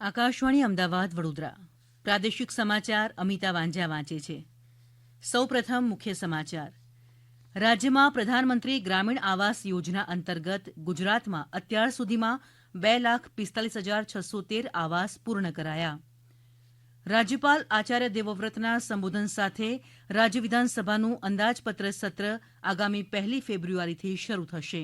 આકાશવાણી અમદાવાદ, વડોદરા. પ્રાદેશિક સમાચાર અમિતા વાંઝા વાંચે છે. સૌપ્રથમ મુખ્ય સમાચાર. રાજ્યમાં પ્રધાનમંત્રી ગ્રામીણ આવાસ યોજના અંતર્ગત ગુજરાતમાં અત્યાર સુધીમાં બે લાખ પિસ્તાલીસ હજાર છસો તેર આવાસ પૂર્ણ કરાયા. રાજ્યપાલ આચાર્ય દેવવ્રતના સંબોધન સાથે રાજ્ય વિધાનસભાનું અંદાજપત્ર સત્ર આગામી પહેલી ફેબ્રુઆરીથી શરૂ થશે.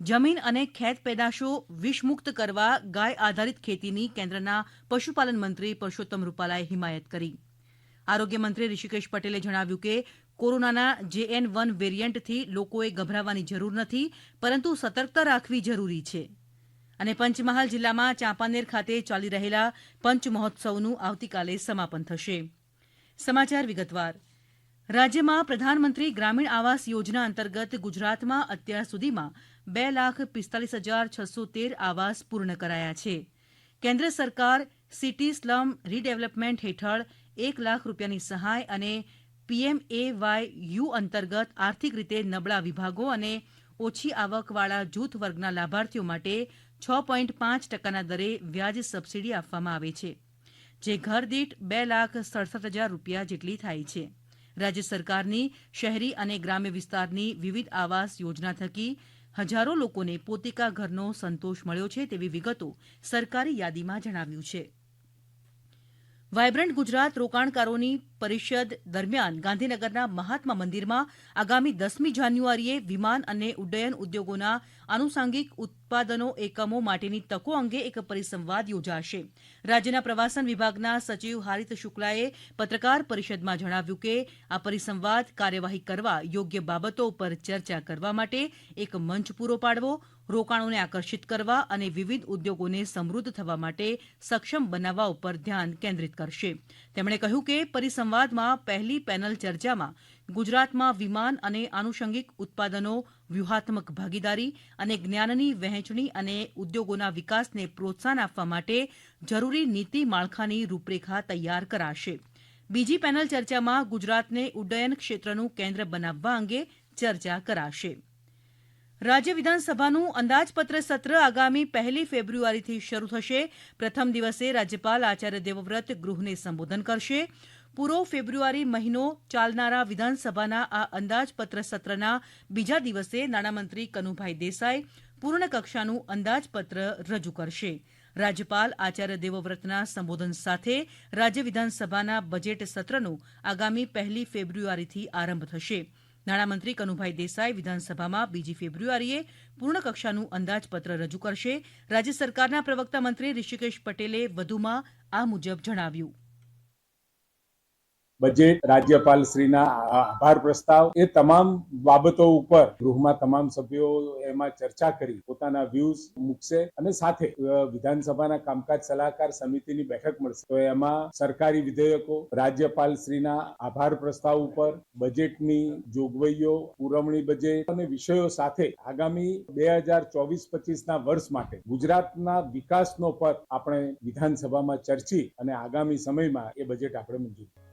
જમીન અને ખેત પેદાશો વિષમુક્ત કરવા ગાય આધારિત ખેતીની કેન્દ્રના પશુપાલન મંત્રી પરષોત્તમ રૂપાલાએ હિમાયત કરી. આરોગ્યમંત્રી ઋષિકેશ પટેલે જણાવ્યું કે, કોરોનાના જેએન વન વેરિયન્ટથી લોકોએ ગભરાવાની જરૂર નથી, પરંતુ સતર્કતા રાખવી જરૂરી છે. અને પંચમહાલ જિલ્લામાં ચાંપાનેર ખાતે ચાલી રહેલા પંચ મહોત્સવનું આવતીકાલે સમાપન થશે. રાજ્યમાં પ્રધાનમંત્રી ગ્રામીણ આવાસ યોજના અંતર્ગત ગુજરાતમાં અત્યાર સુધીમાં બે લાખ પિસ્તાલીસ હજાર છસો તેર આવાસ પૂર્ણ કરાયા છે. કેન્દ્ર સરકાર સિટી સ્લમ રીડેવલપમેન્ટ હેઠળ એક લાખ રૂપિયાની સહાય અને પીએમએવાય યુ અંતર્ગત આર્થિક રીતે નબળા વિભાગો અને ઓછી આવકવાળા જૂથ વર્ગના લાભાર્થીઓ માટે છ પોઇન્ટ પાંચ ટકાના દરે વ્યાજ સબસીડી આપવામાં આવે છે, જે ઘરદીઠ બે લાખ સડસઠ હજાર રૂપિયા જેટલી થાય છે. રાજ્ય સરકારની, શહેરી અને ગ્રામ્ય વિસ્તારની વિવિધ આવાસ યોજના થકી હજારો લોકોને પોતિકા ઘરનો સંતોષ મળ્યો છે તેવી વિગતો સરકારી યાદીમાં જણાવ્યું છે. વાયબ્રન્ટ ગુજરાત રોકાણકારોની પરિષદ દરમિયાન ગાંધીનગરના મહાત્મા મંદિરમાં આગામી દસમી જાન્યુઆરીએ વિમાન અને ઉડ્ડયન ઉદ્યોગોના આનુષાંગિક ઉત્પાદનો એકમો માટેની તકો અંગે એક પરિસંવાદ યોજાશે. રાજ્યના પ્રવાસન વિભાગના સચિવ હારિત શુક્લાએ પત્રકાર પરિષદમાં જણાવ્યું કે આ પરિસંવાદ કાર્યવાહી કરવા યોગ્ય બાબતો પર ચર્ચા કરવા માટે એક મંચ પૂરો પાડવો, રોકાણોને આકર્ષિત કરવા અને વિવિધ ઉદ્યોગોને સમૃદ્ધ થવા માટે સક્ષમ બનાવવા ઉપર ધ્યાન કેન્દ્રિત કરશે. તેમણે કહ્યું કે પરિસંવાદમાં પહેલી પેનલ ચર્ચામાં ગુજરાતમાં વિમાન અને આનુષંગિક ઉત્પાદનો, વ્યૂહાત્મક ભાગીદારી અને જ્ઞાનની વહેંચણી અને ઉદ્યોગોના વિકાસને પ્રોત્સાહન આપવા માટે જરૂરી નીતિ માળખાની રૂપરેખા તૈયાર કરાશે. બીજી પેનલ ચર્ચામાં ગુજરાતને ઉડ્ડયન ક્ષેત્રનું કેન્દ્ર બનાવવા અંગે ચર્ચા કરાશે. રાજ્ય વિધાનસભાનું અંદાજપત્ર સત્ર આગામી પહેલી ફેબ્રુઆરીથી શરૂ થશે. પ્રથમ દિવસે રાજ્યપાલ આચાર્ય દેવવ્રત ગૃહને સંબોધન કરશે. પૂરો ફેબ્રુઆરી મહિનો ચાલનારા વિધાનસભાના આ અંદાજપત્ર સત્રના બીજા દિવસે નાણામંત્રી કનુભાઈ દેસાઈ પૂર્ણ કક્ષાનું અંદાજપત્ર રજૂ કરશે. રાજ્યપાલ આચાર્ય દેવવ્રતના સંબોધન સાથે રાજ્ય વિધાનસભાના બજેટ સત્રનો આગામી પહેલી ફેબ્રુઆરીથી આરંભ થશે. નાણામંત્રી કનુભાઈ દેસાઈ વિધાનસભામાં બીજી ફેબ્રુઆરીએ પૂર્ણ કક્ષાનું અંદાજપત્ર રજૂ કરશે. રાજ્ય સરકારના પ્રવક્તા મંત્રી ઋષિકેશ પટેલે વધુમાં આ મુજબ જણાવ્યું. બજેટ રાજ્યપાલ શ્રીના આભાર પ્રસ્તાવ એ તમામ બાબતો ઉપર ગૃહમાં તમામ સભ્યો એમાં ચર્ચા કરી, પોતાના વ્યૂઝ મૂકશે અને સાથે વિધાનસભાના કામકાજ સલાહકાર સમિતિની બેઠક મળશે. તો એમાં સરકારી વિધેયકો, રાજ્યપાલ શ્રીના આભાર પ્રસ્તાવ ઉપર બજેટની જોગવાઈઓ, પુરવણી બજેટ અને વિષયો સાથે આગામી બે હજાર ચોવીસ પચીસના વર્ષ માટે ગુજરાતના વિકાસનો પથ આપણે વિધાનસભામાં ચર્ચી અને આગામી સમયમાં એ બજેટ આપણે મંજૂર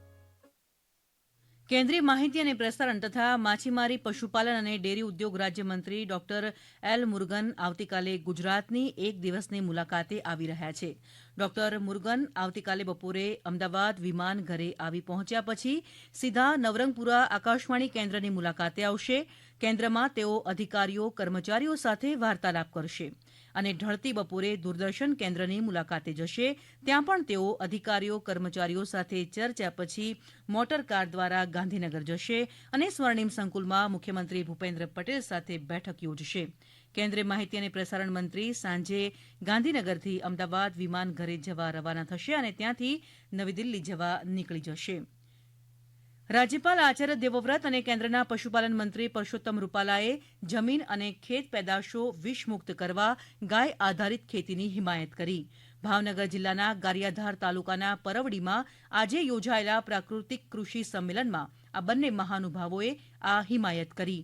કેન્દ્રીય માહિતી અને પ્રસારણ તથા માછીમારી, પશુપાલન અને ડેરી ઉદ્યોગ રાજ્યમંત્રી ડોક્ટર એલ મુરગન આવતીકાલે ગુજરાતની એક દિવસની મુલાકાતે આવી રહ્યા છે. ડોક્ટર મુરગન આવતીકાલે બપોરે અમદાવાદ વિમાન ઘરે આવી પહોંચ્યા પછી સીધા નવરંગપુરા આકાશવાણી કેન્દ્રની મુલાકાતે આવશે. કેન્દ્રમાં તેઓ અધિકારીઓ, કર્મચારીઓ સાથે વાર્તાલાપ કરશે. અને ઢળતી બપોરે દૂરદર્શન કેન્દ્રની મુલાકાતે જશે. ત્યાં પણ તેઓ અધિકારીઓ, કર્મચારીઓ સાથે ચર્ચા પછી મોટર કાર દ્વારા ગાંધીનગર જશે અને સ્વર્ણિમ સંકુલમાં મુખ્યમંત્રી ભૂપેન્દ્ર પટેલ સાથે બેઠક યોજશે. કેન્દ્રીય માહિતી અને પ્રસારણ મંત્રી સાંજે ગાંધીનગરથી અમદાવાદ વિમાન ઘરે જવા રવાના થશે અને ત્યાંથી નવી દિલ્હી જવા નીકળી જશે. રાજ્યપાલ આચાર્ય દેવવ્રત અને કેન્દ્રના પશુપાલન મંત્રી પરષોત્તમ રૂપાલાએ જમીન અને ખેત પેદાશો વિષમુક્ત કરવા ગાય આધારિત ખેતીની હિમાયત કરી. ભાવનગર જિલ્લાના ગારિયાધાર તાલુકાના પરવડીમાં આજે યોજાયેલા પ્રાકૃતિક કૃષિ સંમેલનમાં આ બંને મહાનુભાવોએ આ હિમાયત કરી.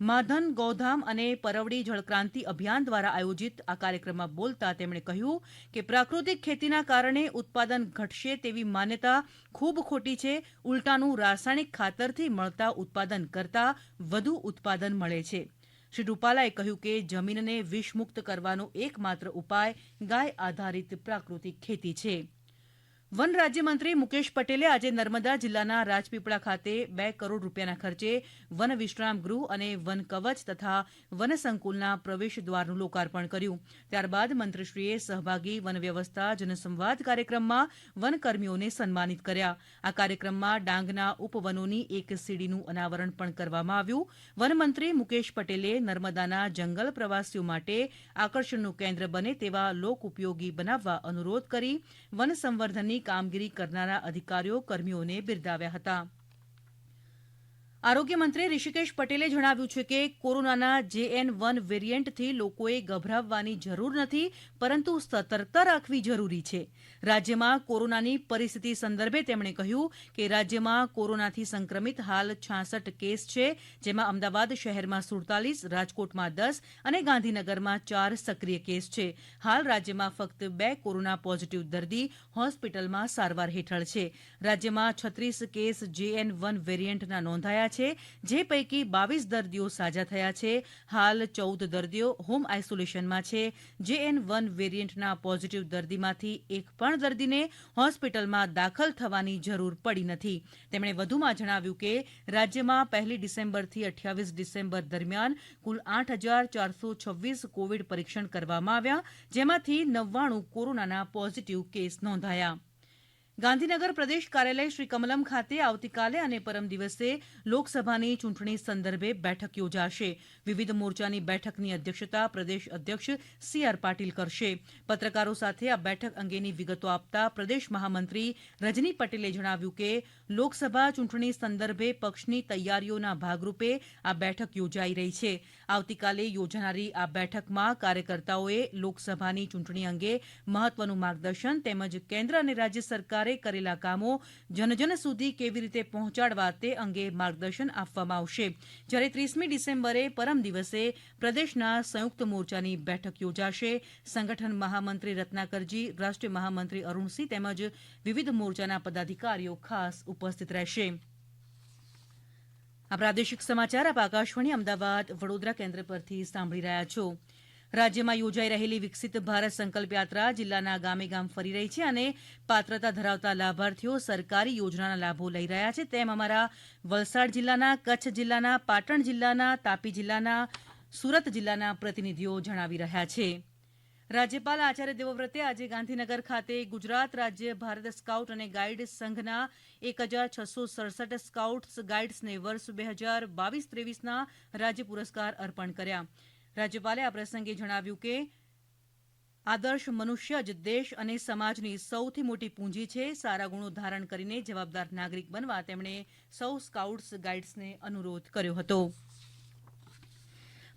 માધન ગૌધામ અને પરવડી જળક્રાંતિ અભિયાન દ્વારા આયોજિત આ કાર્યક્રમમાં બોલતા તેમણે કહ્યું કે પ્રાકૃતિક ખેતીના કારણે ઉત્પાદન ઘટશે તેવી માન્યતા ખૂબ ખોટી છે. ઉલટાનું રાસાયણિક ખાતરથી મળતા ઉત્પાદન કરતાં વધુ ઉત્પાદન મળે છે. શ્રી રૂપાલાએ કહ્યું કે જમીનને વિષમુક્ત કરવાનો એકમાત્ર ઉપાય ગાય આધારિત પ્રાકૃતિક ખેતી છે. વન રાજ્યમંત્રી મુકેશ પટેલે આજે નર્મદા જિલ્લાના રાજપીપળા ખાતે બે કરોડ રૂપિયાના ખર્ચે વન વિશ્રામ ગૃહ અને વન કવચ તથા વન સંકુલના પ્રવેશ દ્વારનું લોકાર્પણ કર્યું. ત્યારબાદ મંત્રીશ્રીએ સહભાગી વન વ્યવસ્થા, જનસંવાદ કાર્યક્રમમાં વનકર્મીઓને સન્માનિત કર્યા. આ કાર્યક્રમમાં ડાંગના ઉપવનોની એક સીડીનું અનાવરણ પણ કરવામાં આવ્યું. વનમંત્રી મુકેશ પટેલે નર્મદાના જંગલ પ્રવાસીઓ માટે આકર્ષણનું કેન્દ્ર બને તેવા લોક ઉપયોગી બનાવવા અનુરોધ કરી વન સંવર્ધનની કામગીરી કરનારા અધિકારીઓ કર્મીઓને બિરદાવ્યા હતા. આરોગ્યમંત્રી ઋષિકેશ પટેલે જણાવ્યું છે કે કોરોનાના જેએન વન વેરિયન્ટથી લોકોએ ગભરાવવાની જરૂર નથી, પરંતુ સતર્કતા રાખવી જરૂરી છે. રાજ્યમાં કોરોનાની પરિસ્થિતિ સંદર્ભે તેમણે કહ્યું કે રાજ્યમાં કોરોનાથી સંક્રમિત હાલ છાસઠ કેસ છે, જેમાં અમદાવાદ શહેરમાં સુડતાલીસ, રાજકોટમાં દસ અને ગાંધીનગરમાં ચાર સક્રિય કેસ છે. હાલ રાજ્યમાં ફક્ત બે કોરોના પોઝિટિવ દર્દી હોસ્પિટલમાં સારવાર હેઠળ છે. રાજ્યમાં છત્રીસ કેસ જેએન વન વેરિયન્ટના નોંધાયા છે, જે પૈકી બાવીસ દર્દીઓ સાજા થયા છે. હાલ ચૌદ દર્દીઓ હોમ આઇસોલેશનમાં છે. જેએન વન વેરિયન્ટના પોઝિટિવ દર્દીમાંથી એક પણ દર્દીને હોસ્પિટલમાં દાખલ થવાની જરૂર પડી નથી. તેમણે વધુમાં જણાવ્યું કે, રાજ્યમાં પહેલી ડિસેમ્બરથી અઠ્યાવીસ ડિસેમ્બર દરમિયાન કુલ આઠ હજાર ચારસો છવ્વીસ કોવિડ પરીક્ષણ કરવામાં આવ્યા, જેમાંથી નવ્વાણું કોરોનાના પોઝિટિવ કેસ નોંધાયા. ગાંધીનગર પ્રદેશ કાર્યાલય શ્રી કમલમ ખાતે આવતીકાલે અને પરમ દિવસે લોકસભાની ચૂંટણી સંદર્ભે બેઠક યોજાશે. વિવિધ મોરચાની બેઠકની અધ્યક્ષતા પ્રદેશ અધ્યક્ષ સી આર પાટીલ કરશે. પત્રકારો સાથે આ બેઠક અંગેની વિગતો આપતા પ્રદેશ મહામંત્રી રજની પટેલે જણાવ્યું કે, લોકસભા ચૂંટણી સંદર્ભે પક્ષની તૈયારીઓના ભાગરૂપે આ બેઠક યોજાઈ રહી છે. આવતીકાલે યોજાનારી આ બેઠકમાં કાર્યકર્તાઓએ લોકસભાની ચૂંટણી અંગે મહત્વનું માર્ગદર્શન તેમજ કેન્દ્ર અને રાજ્ય સરકારે કરેલા કામો જનજન સુધી કેવી રીતે પહોંચાડવા તે અંગે માર્ગદર્શન આપવામાં આવશે. જ્યારે ત્રીસમી ડિસેમ્બરે પરમ દિવસે પ્રદેશના સંયુક્ત મોરચાની બેઠક યોજાશે. સંગઠન મહામંત્રી રત્નાકરજી, રાષ્ટ્રીય મહામંત્રી અરૂણસિંહ તેમજ વિવિધ મોરચાના પદાધિકારીઓ ખાસ ઉપસ્થિત રહેશે. આ પ્રાદેશિક સમાચાર આપ આકાશવાણી અમદાવાદ વડોદરા કેન્દ્ર પરથી સાંભળી રહ્યા છો. રાજ્યમાં યોજાઈ રહેલી વિકસિત ભારત સંકલ્પ યાત્રા જિલ્લાના ગામે ગામ ફરી રહી છે અને પાત્રતા ધરાવતા લાભાર્થીઓ સરકારી યોજનાના લાભો લઈ રહ્યા છે. તેમ અમારા વલસાડ જિલ્લાના, કચ્છ જિલ્લાના, પાટણ જિલ્લાના, તાપી જિલ્લાના, સુરત જિલ્લાના પ્રતિનિધિઓ જણાવી રહ્યા છે. રાજ્યપાલ આચાર્ય દેવવ્રતે આજે ગાંધીનગર ખાતે ગુજરાત રાજ્ય ભારત સ્કાઉટ અને ગાઇડ સંઘના એક હજાર છસો સડસઠ સ્કાઉટ્સ ગાઇડ્સને વર્ષ બે હજાર બાવીસ ત્રેવીસના રાજ્ય પુરસ્કાર અર્પણ કર્યા. રાજ્યપાલે આ પ્રસંગે જણાવ્યું કે, આદર્શ મનુષ્ય જ દેશ અને સમાજની સૌથી મોટી પૂંજી છે. સારા ગુણો ધારણ કરીને જવાબદાર નાગરિક બનવા તેમણે સૌ સ્કાઉટ્સ ગાઇડ્સને અનુરોધ કર્યો હતો.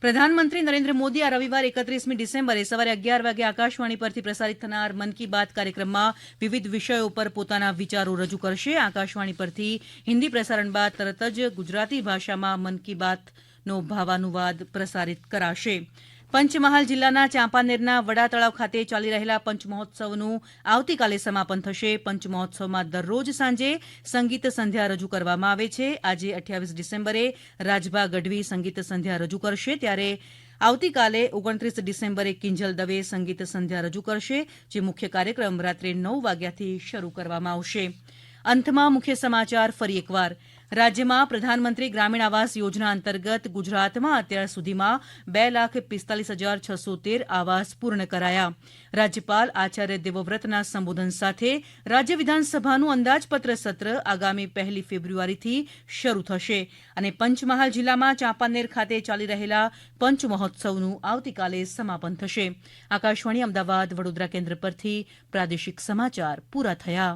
પ્રધાનમંત્રી નરેન્દ્ર મોદી આ રવિવાર એકત્રીસમી ડિસેમ્બરે સવારે અગિયાર વાગે આકાશવાણી પરથી પ્રસારિત થનાર મન કી બાત કાર્યક્રમમાં વિવિધ વિષયો પર પોતાના વિચારો રજૂ કરશે. આકાશવાણી પરથી હિન્દી પ્રસારણ બાદ તરત જ ગુજરાતી ભાષામાં મન કી બાતનો ભાવાનુવાદ પ્રસારિત કરાશે. પંચમહાલ જિલ્લાના ચાંપાનેરના વડા તળાવ ખાતે ચાલી રહેલા પંચમહોત્સવનું આવતીકાલે સમાપન થશે. પંચમહોત્સવમાં દરરોજ સાંજે સંગીત સંધ્યા રજૂ કરવામાં આવે છે. આજે અઠ્યાવીસ ડિસેમ્બરે રાજભા ગઢવી સંગીત સંધ્યા રજૂ કરશે. ત્યારે આવતીકાલે ઓગણત્રીસ ડિસેમ્બરે કિંજલ દવે સંગીત સંધ્યા રજૂ કરશે, જે મુખ્ય કાર્યક્રમ રાત્રે નવ વાગ્યાથી શરૂ કરવામાં આવશે. અંતમાં મુખ્ય સમાચાર ફરી એકવાર. રાજ્યમાં પ્રધાનમંત્રી ગ્રામીણ આવાસ યોજના અંતર્ગત ગુજરાતમાં અત્યાર સુધીમાં બે લાખ પિસ્તાલીસ હજાર છસો તેર આવાસ પૂર્ણ કરાયા. રાજ્યપાલ આચાર્ય દેવવ્રતના સંબોધન સાથે રાજ્ય વિધાનસભાનું અંદાજપત્ર સત્ર આગામી પહેલી ફેબ્રુઆરીથી શરૂ થશે અને પંચમહાલ જિલ્લામાં ચાંપાનેર ખાતે ચાલી રહેલા પંચ મહોત્સવનું આવતીકાલે સમાપન થશે. આકાશવાણી અમદાવાદ વડોદરા કેન્દ્ર પરથી પ્રાદેશિક સમાચાર પૂરા થયા.